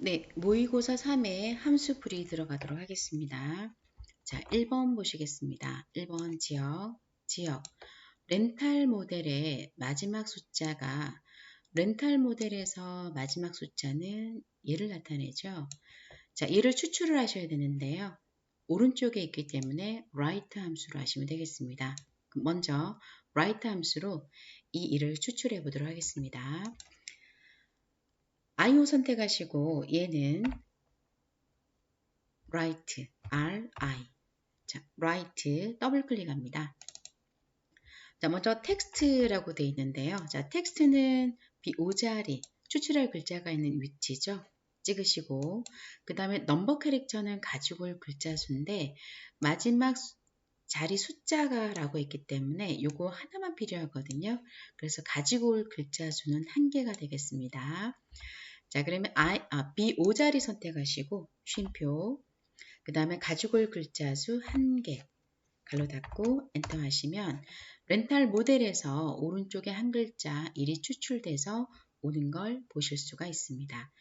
네, 모의고사 3에 함수 풀이 들어가도록 하겠습니다. 자, 1번 보시겠습니다. 1번 지역, 지역. 렌탈 모델의 마지막 숫자가 렌탈 모델에서 마지막 숫자는 얘를 나타내죠. 자, 얘를 추출을 하셔야 되는데요. 오른쪽에 있기 때문에 right 함수로 하시면 되겠습니다. 먼저 right 함수로 이 일을 추출해 보도록 하겠습니다. IO 선택하시고 얘는 right, R-I. 자, right 더블 클릭합니다. 자, 먼저 텍스트라고 되어 있는데요. 자, 텍스트는 비오자리, 추출할 글자가 있는 위치죠. 찍으시고 그 다음에 넘버 캐릭터는 가지고 올 글자 수인데 마지막 자리 숫자가 라고 있기 때문에 요거 하나만 필요하거든요. 그래서 가지고 올 글자 수는 한 개가 되겠습니다. 자, 그러면 I, 아, B 5자리 선택하시고 쉼표 그 다음에 가지고 올 글자 수한개 갈로 닫고 엔터 하시면 렌탈 모델에서 오른쪽에 한 글자 1이 추출돼서 오는 걸 보실 수가 있습니다.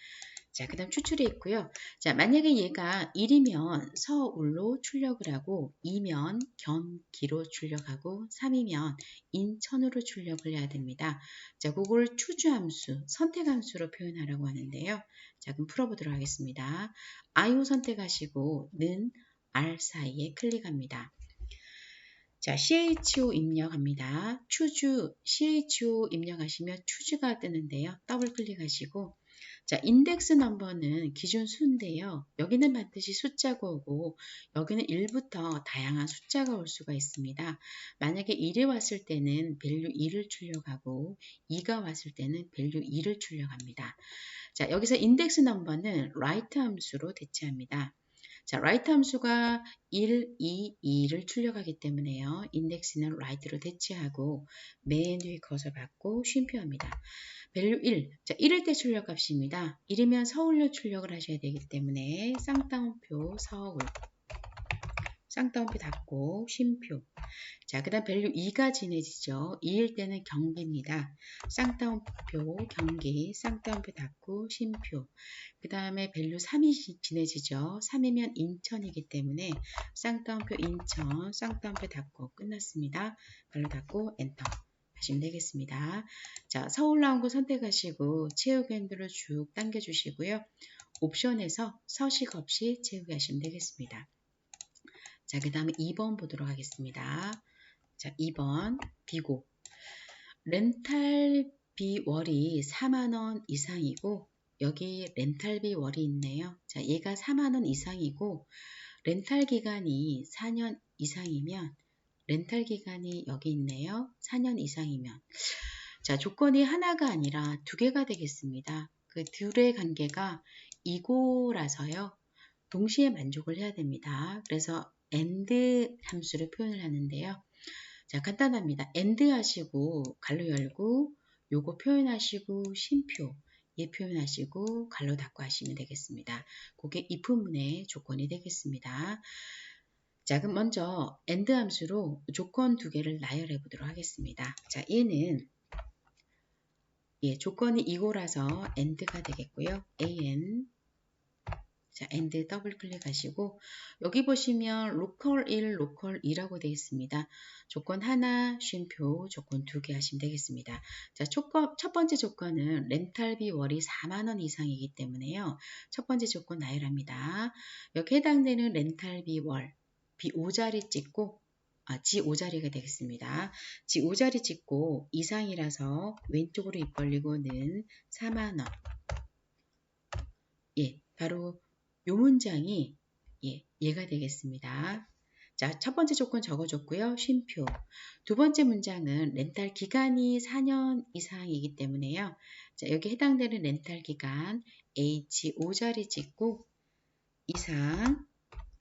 자, 그 다음 추출이 있고요. 자, 만약에 얘가 1이면 서울로 출력을 하고 2면 경기로 출력하고 3이면 인천으로 출력을 해야 됩니다. 자, 그걸 추주함수, 선택함수로 표현하라고 하는데요. 자, 그럼 풀어보도록 하겠습니다. IO 선택하시고 는 R 사이에 클릭합니다. 자, CHO 입력합니다. 추주, CHO 입력하시면 추주가 뜨는데요. 더블 클릭하시고 자, 인덱스 넘버는 기준 수인데요. 여기는 반드시 숫자가 오고 여기는 1부터 다양한 숫자가 올 수가 있습니다. 만약에 1이 왔을 때는 밸류 2를 출력하고 2가 왔을 때는 밸류 2를 출력합니다. 자, 여기서 인덱스 넘버는 right 함수로 대체합니다. 자, right 함수가 1, 2, 2를 출력하기 때문에요. 인덱스는 right로 대체하고 맨 위에 커서 받고 쉼표합니다. 밸류 1. 자, 1일 때 출력 값입니다. 1이면 서울로 출력을 하셔야 되기 때문에 쌍따옴표 서울 쌍따옴표 닫고 쉼표 자, 그 다음 밸류 2가 지내지죠. 2일 때는 경기입니다. 쌍따옴표 경기 쌍따옴표 닫고 쉼표 그 다음에 밸류 3이 지내지죠. 3이면 인천이기 때문에 쌍따옴표 인천 쌍따옴표 닫고 끝났습니다. 발로 닫고 엔터 하시면 되겠습니다. 자, 서울 나온 거 선택하시고 채우기 핸들을 쭉 당겨주시고요. 옵션에서 서식 없이 채우기 하시면 되겠습니다. 자, 그 다음에 2번 보도록 하겠습니다. 자, 2번 비고 렌탈비 월이 4만원 이상이고 여기 렌탈비 월이 있네요. 자, 얘가 4만원 이상이고 렌탈 기간이 4년 이상이면 렌탈 기간이 여기 있네요. 4년 이상이면. 자, 조건이 하나가 아니라 두 개가 되겠습니다. 그 둘의 관계가 이고라서요. 동시에 만족을 해야 됩니다. 그래서 and 함수를 표현을 하는데요. 자, 간단합니다. and 하시고 갈로 열고 요거 표현하시고 쉼표 얘 표현하시고 갈로 닫고 하시면 되겠습니다. 그게 if문의 조건이 되겠습니다. 자, 그럼 먼저 AND 함수로 조건 두 개를 나열해 보도록 하겠습니다. 자, 얘는 예, 조건이 이고라서 AND가 되겠고요. AN 자, AND 더블 클릭하시고 여기 보시면 로컬 1, 로컬 2라고 되어 있습니다. 조건 하나, 쉼표, 조건 두 개 하시면 되겠습니다. 자, 조건, 첫 번째 조건은 렌탈비 월이 4만원 이상이기 때문에요. 첫 번째 조건 나열합니다. 여기 해당되는 렌탈비 월 B 5자리 찍고 아, G 5자리가 되겠습니다. G 5자리 찍고 이상이라서 왼쪽으로 입 벌리고는 4만원. 예, 바로 요 문장이 예, 얘가 되겠습니다. 자, 첫 번째 조건 적어줬고요. 쉼표. 두 번째 문장은 렌탈 기간이 4년 이상이기 때문에요. 자, 여기 해당되는 렌탈 기간 H 5자리 찍고 이상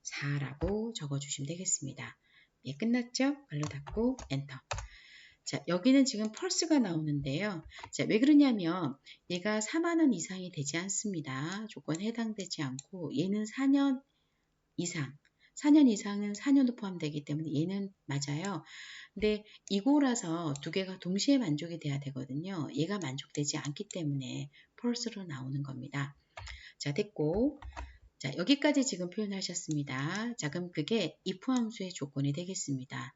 4라고 적어주시면 되겠습니다. 예, 끝났죠? 발로 닫고 엔터. 자, 여기는 지금 펄스가 나오는데요. 자, 왜 그러냐면 얘가 4만원 이상이 되지 않습니다. 조건에 해당되지 않고 얘는 4년 이상 4년 이상은 4년도 포함되기 때문에 얘는 맞아요. 근데 이고라서 두 개가 동시에 만족이 돼야 되거든요. 얘가 만족되지 않기 때문에 펄스로 나오는 겁니다. 자, 자, 됐고. 자, 여기까지 지금 표현하셨습니다. 자, 그럼 그게 if 함수의 조건이 되겠습니다.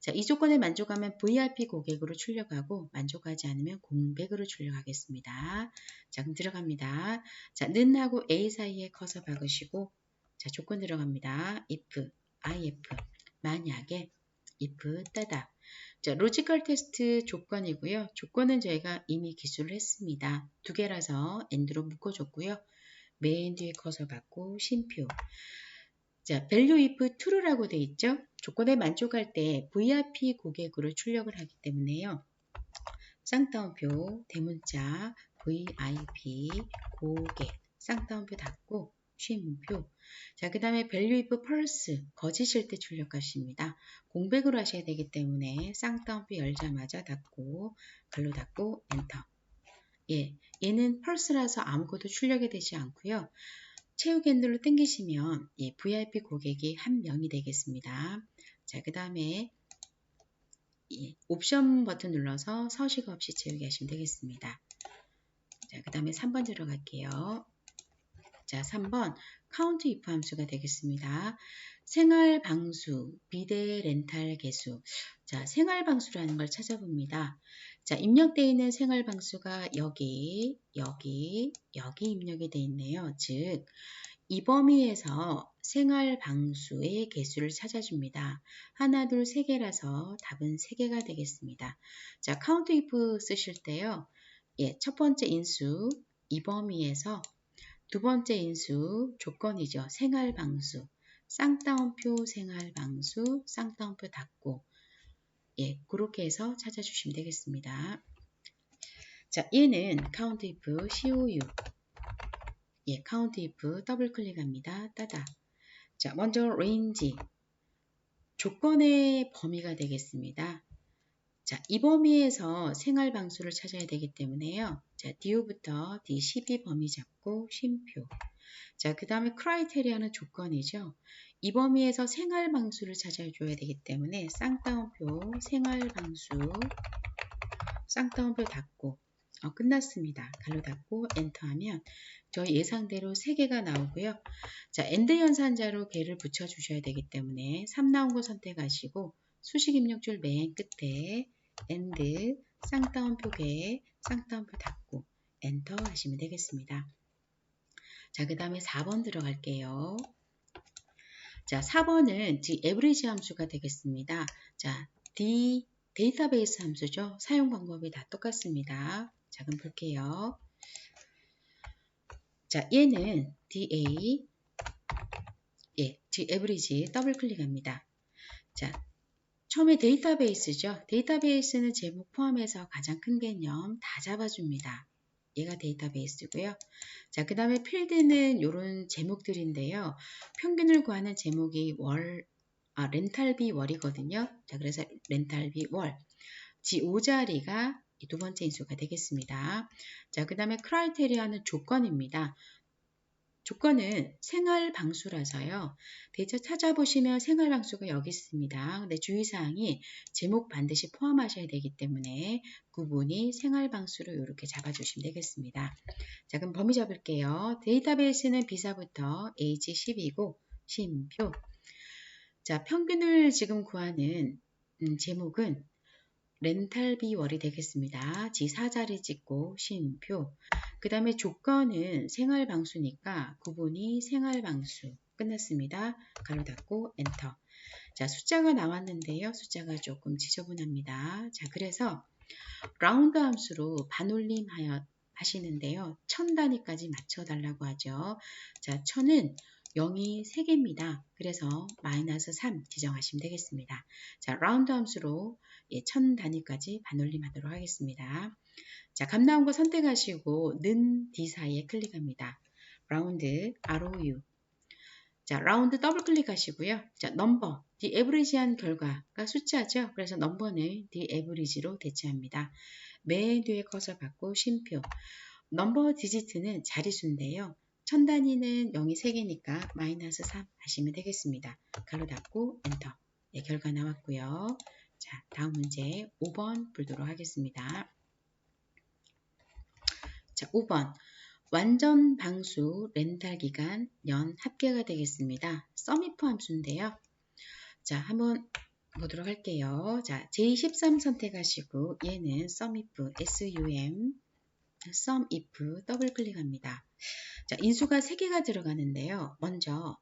자, 이 조건에 만족하면 VIP 고객으로 출력하고 만족하지 않으면 공백으로 출력하겠습니다. 자, 그럼 들어갑니다. 자, 는하고 A 사이에 커서 박으시고 자, 조건 들어갑니다. if, if, 만약에 if 따다. 자, 로지컬 테스트 조건이고요. 조건은 저희가 이미 기술을 했습니다. 두 개라서 end로 묶어줬고요. 맨 뒤에 커서 받고 쉼표. 자, value if true라고 돼 있죠. 조건에 만족할 때 VIP 고객으로 출력을 하기 때문에요. 쌍따옴표 대문자 VIP 고객 쌍따옴표 닫고 쉼표. 자, 그 다음에 value if false 거짓일 때 출력하십니다. 공백으로 하셔야 되기 때문에 쌍따옴표 열자마자 닫고 글로 닫고 엔터. 예, 얘는 펄스라서 아무것도 출력이 되지 않고요. 채우 캔들로 당기시면 예, VIP 고객이 한 명이 되겠습니다. 자, 그 다음에 예, 옵션 버튼 눌러서 서식 없이 채우기 하시면 되겠습니다. 자, 그 다음에 3번 들어갈게요. 자, 3번 카운트 if 함수가 되겠습니다. 생활 방수, 비대 렌탈 개수. 자, 생활 방수라는 걸 찾아봅니다. 자, 입력되어 있는 생활 방수가 여기, 여기, 여기 입력이 되어 있네요. 즉, 이 범위에서 생활 방수의 개수를 찾아줍니다. 하나, 둘, 세 개라서 답은 세 개가 되겠습니다. 자, count if 쓰실 때요. 예, 첫 번째 인수, 이 범위에서 두 번째 인수, 조건이죠. 생활 방수. 쌍따옴표 생활 방수, 쌍따옴표 닫고 예, 그렇게 해서 찾아주시면 되겠습니다. 자, 얘는 count if COU 예, count if 더블 클릭합니다. 따다. 자, 먼저 range 조건의 범위가 되겠습니다. 자, 이 범위에서 생활 방수를 찾아야 되기 때문에요. 자, DO부터 D12 범위 잡고 쉼표. 자, 그 다음에 크라이테리아는 조건이죠. 이 범위에서 생활 방수를 찾아줘야 되기 때문에 쌍따옴표 생활 방수 쌍따옴표 닫고 어, 끝났습니다. 갈로 닫고 엔터하면 저희 예상대로 3개가 나오고요. 자, 엔드 연산자로 개를 붙여 주셔야 되기 때문에 3 나온 거 선택하시고 수식 입력줄 맨 끝에 엔드 쌍따옴표 개 쌍따옴표 닫고 엔터 하시면 되겠습니다. 자, 그 다음에 4번 들어갈게요. 자, 4번은 지 에브리지 함수가 되겠습니다. 자, D 데이터베이스 함수죠. 사용 방법이 다 똑같습니다. 자, 그럼 볼게요. 자, 얘는 DA 예, D 에브리지 더블 클릭합니다. 자, 처음에 데이터베이스죠. 데이터베이스는 제목 포함해서 가장 큰 개념 다 잡아줍니다. 얘가 데이터베이스고요. 자, 그 다음에 필드는 이런 제목들인데요. 평균을 구하는 제목이 월, 아, 렌탈비 월이거든요. 자, 그래서 렌탈비 월. 지 5자리가 두 번째 인수가 되겠습니다. 자, 그 다음에 크라이테리아는 조건입니다. 조건은 생활 방수라서요. 대처 찾아보시면 생활 방수가 여기 있습니다. 근데 주의사항이 제목 반드시 포함하셔야 되기 때문에 구분이 생활 방수로 이렇게 잡아주시면 되겠습니다. 자, 그럼 범위 잡을게요. 데이터베이스는 비사부터 H10이고 쉼표. 자, 평균을 지금 구하는 음, 제목은 렌탈비 월이 되겠습니다. 지 4자리 찍고 쉼표. 그 다음에 조건은 생활방수니까 구분이 생활방수. 끝났습니다. 가로 닫고 엔터. 자, 숫자가 나왔는데요. 숫자가 조금 지저분합니다. 자, 그래서 라운드 함수로 반올림 하여 하시는데요. 천 단위까지 맞춰달라고 하죠. 자, 천은 0이 3개입니다. 그래서 마이너스 3 지정하시면 되겠습니다. 자, 라운드 함수로 예, 천 단위까지 반올림하도록 하겠습니다. 자, 값 나온 거 선택하시고 는 D 사이에 클릭합니다. 라운드 ROU 자, 라운드 더블 클릭하시고요. 자, 넘버 D 에브리지한 결과가 숫자죠. 그래서 넘버는 D 에브리지로 대체합니다. 맨 뒤에 커서 받고 쉼표 넘버 디지트는 자리수인데요. 천 단위는 0이 3개니까 마이너스 3 하시면 되겠습니다. 가로 닫고 엔터. 네, 결과 나왔고요. 자, 다음 문제 5번 풀도록 하겠습니다. 자, 5번. 완전 방수 렌탈 기간 연 합계가 되겠습니다. 썸이프 함수인데요. 자, 한번 보도록 할게요. 자, J13 선택하시고 얘는 썸이프 SUM 썸이프 더블 클릭합니다. 자, 인수가 3개가 들어가는데요. 먼저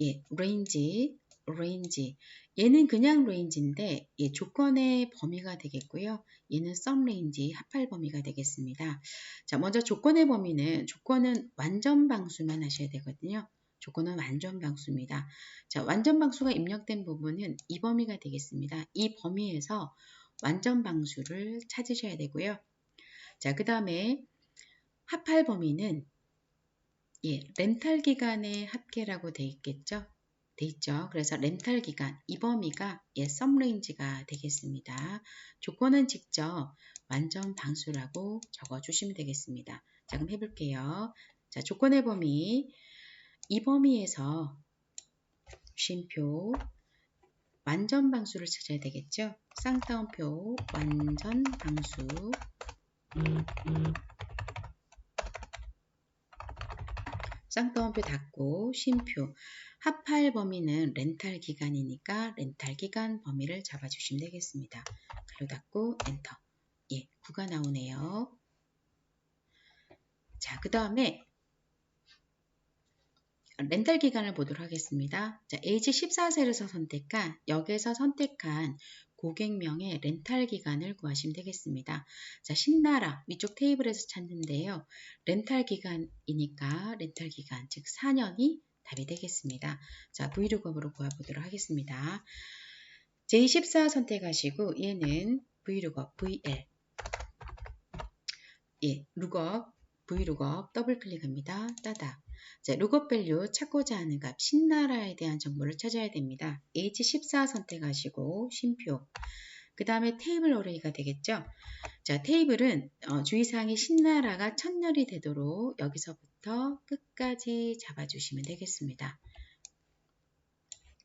예, range range 얘는 그냥 range인데 예, 조건의 범위가 되겠고요. 얘는 sum range 합할 범위가 되겠습니다. 자, 먼저 조건의 범위는 조건은 완전 방수만 하셔야 되거든요. 조건은 완전 방수입니다. 자, 완전 방수가 입력된 부분은 이 범위가 되겠습니다. 이 범위에서 완전 방수를 찾으셔야 되고요. 자, 그 다음에 합할 범위는 예, 렌탈 기간의 합계라고 돼 있겠죠. 돼 있죠. 그래서 렌탈 기간 이 범위가 예, 썸 레인지가 되겠습니다. 조건은 직접 완전 방수라고 적어 주시면 되겠습니다. 자, 그럼 해 볼게요. 자, 조건의 범위 이 범위에서 쉼표 완전 방수를 찾아야 되겠죠. 쌍따옴표 완전 방수 쌍따옴표 닫고 쉼표 합할 범위는 렌탈 기간이니까 렌탈 기간 범위를 잡아주시면 되겠습니다. 가로 닫고 엔터 예, 9가 나오네요. 자, 그 다음에 렌탈 기간을 보도록 하겠습니다. 자, age 14세에서 선택한 여기에서 선택한 고객명의 렌탈 기간을 구하시면 되겠습니다. 자, 신나라 위쪽 테이블에서 찾는데요. 렌탈 기간이니까 렌탈 기간 즉 4년이 답이 되겠습니다. 자, 브이로그업으로 구해보도록 하겠습니다. J14 선택하시고 얘는 브이로그업 VL 예, 룩업 브이로그업 더블 클릭합니다. 따닥 자, 밸류 찾고자 하는 값 신나라에 대한 정보를 찾아야 됩니다. H14 선택하시고 쉼표 그 다음에 테이블 어레이가 되겠죠. 자, 테이블은 어, 주의사항이 신나라가 천열이 되도록 여기서부터 끝까지 잡아주시면 되겠습니다.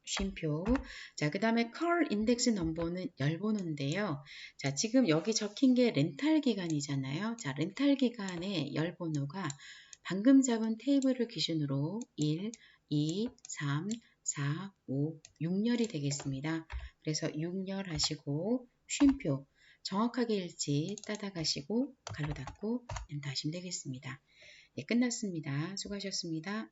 쉼표. 자, 그 다음에 컬 인덱스 넘버는 열번호인데요. 자, 지금 여기 적힌 게 렌탈 기간이잖아요. 자, 렌탈 기간의 열번호가 방금 잡은 테이블을 기준으로 1, 2, 3, 4, 5, 6열이 되겠습니다. 그래서 6열 하시고 쉼표 정확하게 일지 따다가시고 가로 닫고 엔터 하시면 되겠습니다. 예, 끝났습니다. 수고하셨습니다.